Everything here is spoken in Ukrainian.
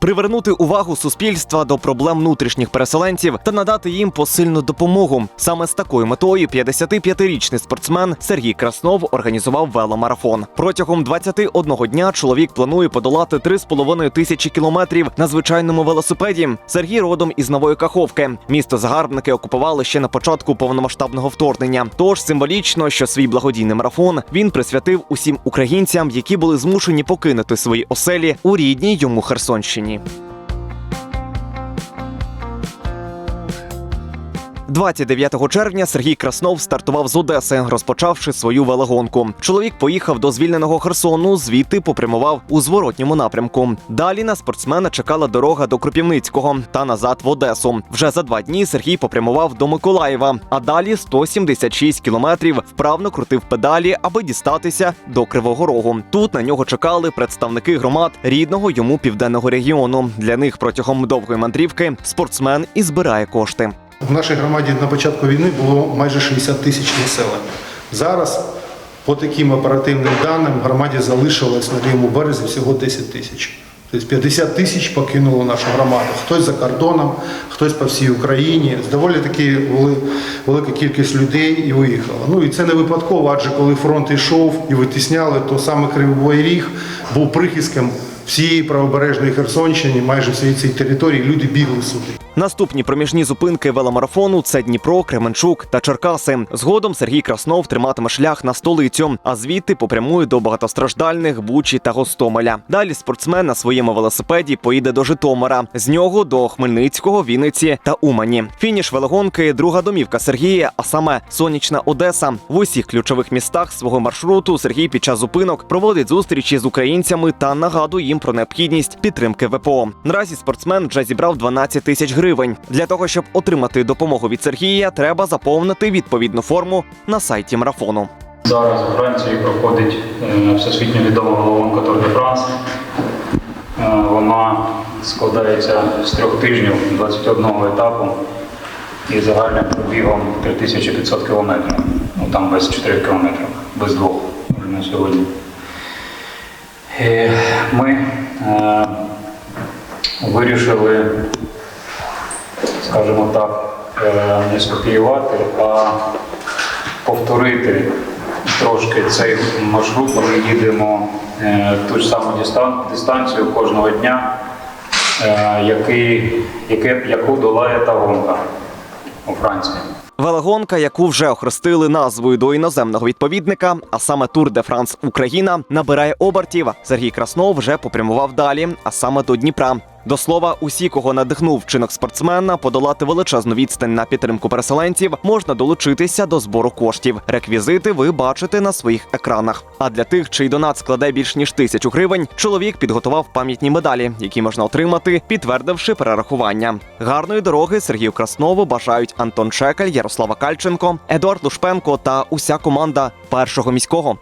привернути увагу суспільства до проблем внутрішніх переселенців та надати їм посильну допомогу. Саме з такою метою 55-річний спортсмен Сергій Краснов організував веломарафон. Протягом 21 дня чоловік планує подолати 3,5 тисячі кілометрів на звичайному велосипеді. Сергій родом із Нової Каховки. Місто загарбники окупували ще на початку повномасштабного вторгнення. Тож символічно, що свій благодійний марафон він присвятив усім українцям, які були змушені покинути свої оселі у рідній йому Херсонщині. Україні. 29 червня Сергій Краснов стартував з Одеси, розпочавши свою велогонку. Чоловік поїхав до звільненого Херсону, звідти попрямував у зворотньому напрямку. Далі на спортсмена чекала дорога до Кропівницького та назад в Одесу. Вже за два дні Сергій попрямував до Миколаєва, а далі 176 кілометрів вправно крутив педалі, аби дістатися до Кривого Рогу. Тут на нього чекали представники громад рідного йому південного регіону. Для них протягом довгої мандрівки спортсмен і збирає кошти. В нашій громаді на початку війни було майже 60 тисяч населення. Зараз, по таким оперативним даним, в громаді залишилось на лівому березі всього 10 тисяч. Тобто 50 тисяч покинуло нашу громаду. Хтось за кордоном, хтось по всій Україні. Доволі таки вели- велика кількість людей і виїхала. Ну і це не випадково, адже коли фронт йшов і витісняли, то саме Кривий Ріг був прихистком всієї правобережної Херсонщини, майже всієї цієї території. Люди бігли сюди. Наступні проміжні зупинки веломарафону це Дніпро, Кременчук та Черкаси. Згодом Сергій Краснов триматиме шлях на столицю, а звідти попрямує до багатостраждальних Бучі та Гостомеля. Далі спортсмен на своєму велосипеді поїде до Житомира, з нього до Хмельницького, Вінниці та Умані. Фініш велогонки друга домівка Сергія, а саме сонячна Одеса. В усіх ключових містах свого маршруту Сергій під час зупинок проводить зустрічі з українцями та нагадує їм про необхідність підтримки ВПО. Наразі спортсмен вже зібрав 12 тисяч гривень. Для того щоб отримати допомогу від Сергія, треба заповнити відповідну форму на сайті марафону. Зараз у Франції проходить е, всесвітньо відома головонка Tour de France. Е, Вона складається з трьох тижнів 21 етапу і загальним пробігом 3500 кілометрів. Ну там без 4 кілометрів, без двох на сьогодні. І ми е, вирішили, скажімо так, е, не скопіювати, а повторити трошки цей маршрут. Ми їдемо е, ту ж саму дистан- дистанцію кожного дня, е, який, яку долає та гонка у Франції. Велогонка, яку вже охрестили назвою до іноземного відповідника, а саме Тур де Франс Україна, набирає обертів. Сергій Краснов вже попрямував далі, а саме до Дніпра. До слова, усі, кого надихнув вчинок спортсмена, подолати величезну відстань на підтримку переселенців, можна долучитися до збору коштів. Реквізити ви бачите на своїх екранах. А для тих, чий донат складе більш ніж тисячу гривень, чоловік підготував пам'ятні медалі, які можна отримати, підтвердивши перерахування. Гарної дороги Сергію Краснову бажають Антон Чекаль, Ярослава Кальченко, Едуард Лушпенко та уся команда першого міського.